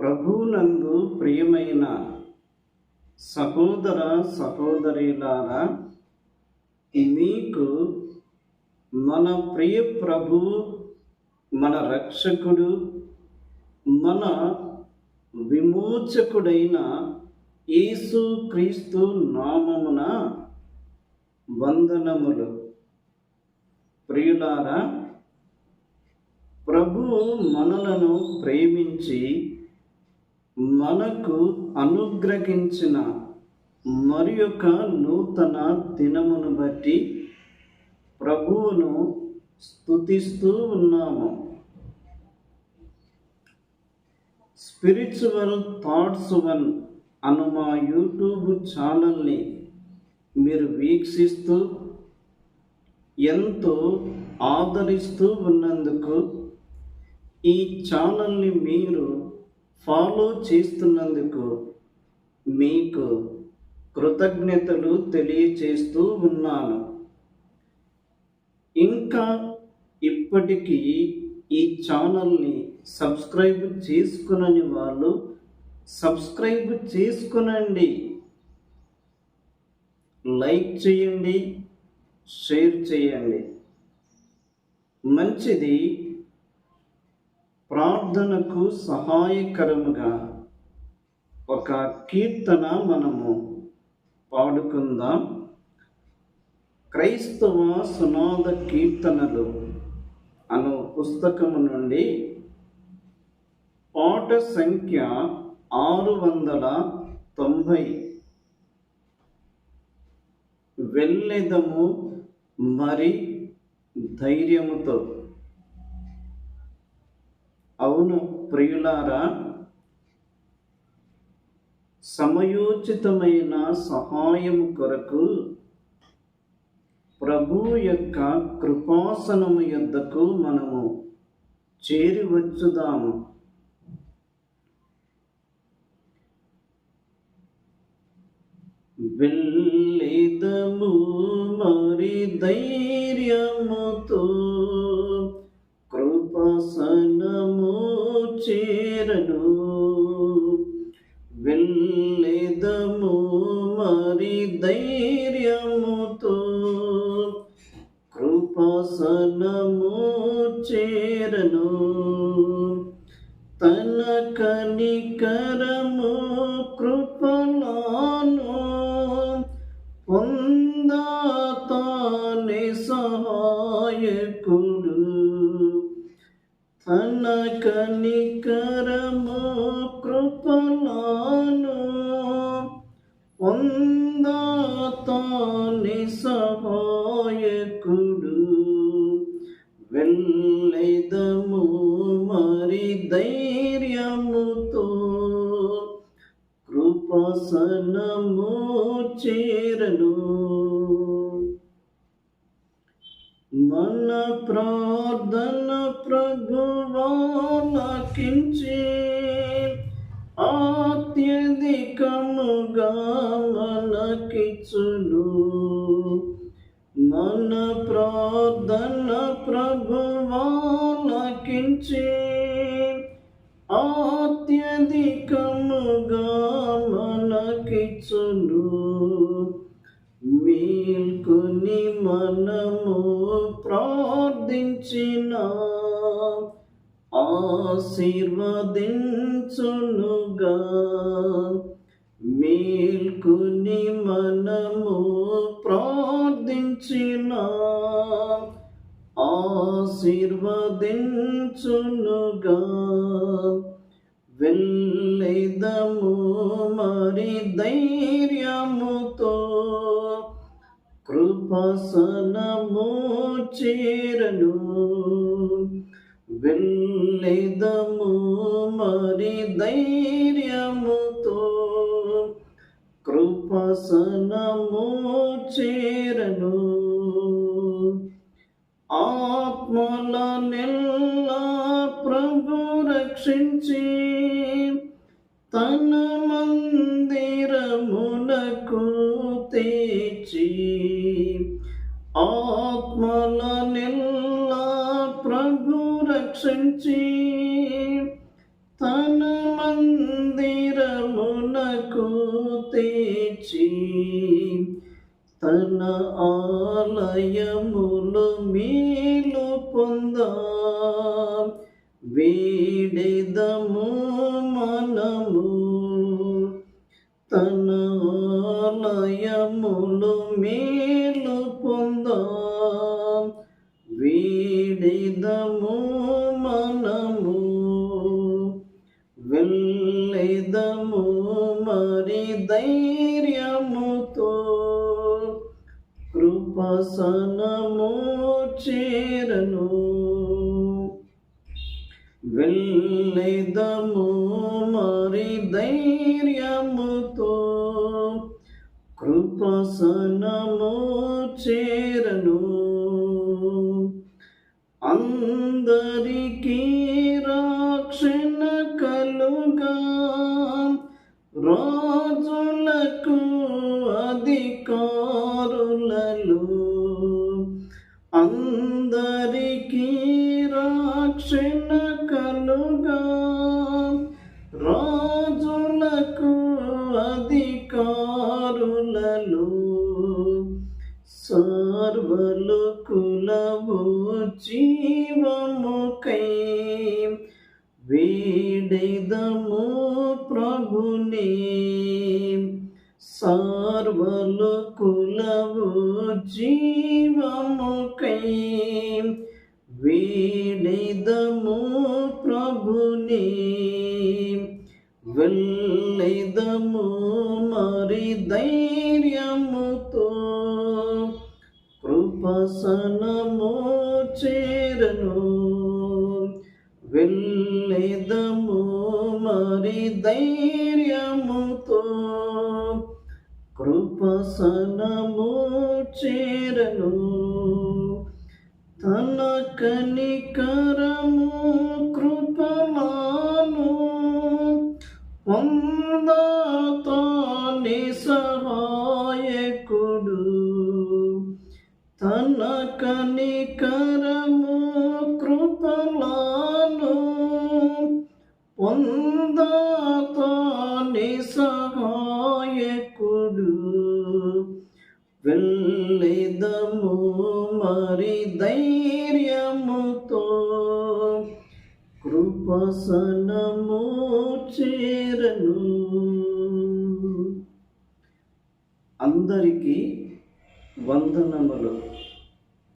ప్రభునందు ప్రియమైన సహోదర సహోదరిలారా మీకు మన ప్రియ ప్రభు మన రక్షకుడు మన విమోచకుడైన యేసు క్రీస్తు నామమున వందనములు. ప్రియులారా ప్రభు మనలను ప్రేమించి మనకు అనుగ్రహించిన మరి యొక్క నూతన దినమును బట్టి ప్రభువును స్తుతిస్తూ ఉన్నాము. స్పిరిచువల్ థాట్స్ వన్ అను మా యూట్యూబ్ ఛానల్ని మీరు వీక్షిస్తూ ఎంతో ఆదరిస్తూ ఉన్నందుకు ఈ ఛానల్ని మీరు ఫాలో చేస్తున్నందుకు మీకు కృతజ్ఞతలు తెలియచేస్తూ ఉన్నాను. ఇంకా ఇప్పటికీ ఈ ఛానల్ని సబ్స్క్రైబ్ చేసుకునని వాళ్ళు సబ్స్క్రైబ్ చేసుకునండి. లైక్ చేయండి షేర్ చేయండి. మంచిది. ప్రార్థనకు సహాయకరముగా ఒక కీర్తన మనము పాడుకుందాం. క్రైస్తవ సునాద కీర్తనలు అను పుస్తకము నుండి పాట సంఖ్య ఆరు వందల తొంభై. వెళ్ళెదము మరి ధైర్యముతో అవును ప్రియులారా సమయోచితమైన సహాయం కొరకు ప్రభు యొక్క కృపాసనము యొద్దకు మనము చేరి వచ్చుదాము. వెళ్ళేదము మరి ధైర్యముతో కృపాసనము చేరను. వెళ్ళేదము మరి ధైర్యముతో కృపాసనము చేరను. తన కనికర తన కనికరము కృపలాను పొందాతాని సహాయకుడు. వెళ్ళెదము మరి ధైర్యముతో కృపాసనము చేరను. మన ప్రార్థన ప్రభువాలకించి అత్యధికముగా మనకిచ్చును మన ప్రార్థన ప్రభువాలకించి అత్యధికముగా మనకిచ్చును మేల్కొని మనం ప్రార్థించిన ఆశీర్వదించునుగా. మేల్కుని మనము ప్రార్థించిన ఆశీర్వదించునుగా. వెళ్ళేదము మరి ధైర్యముతో కృపాసనము చేరను. వెళ్ళిదము మరి ధైర్యముతో. కృపాసనము చేరను. ఆత్మల నెల్లా ప్రభు రక్షించి తన ఆత్మలనెల్లా ప్రభు రక్షించి తన మందిరమునకు తెచ్చి తన ఆలయములు మేలు పొంద. వేడెదము మనము తన ఆలయములు మేలు పొందా. వేడెదము మనము వెళ్ళెదము మరి ధైర్యముతో కృపసనము చేరను. వెళ్ళెదము మరి ధైర్యముతో కృపసనము చేరను. అందరికీ రక్షణ కలుగా. రాజులకు అధికారులలో అందరికీ రక్షణ కలుగా. రా జీవముకై వేడెదము ప్రభుని. సర్వలకులవు జీవముకై వేడెదము ప్రభుని. వెళ్ళెదము మరి ధైర్యముతో కృపసనము చేరను. వెళ్ళేదము మరి ధైర్యముతో కృపసనము చేరను. తన కనికరము కృపమాను పొందతాని తన కనికరము కృపలాను పొందతాని సహాయకుడు వెళ్ళిదము మరి ధైర్యముతో కృపసనము చేరను. అందరికీ వందనములు.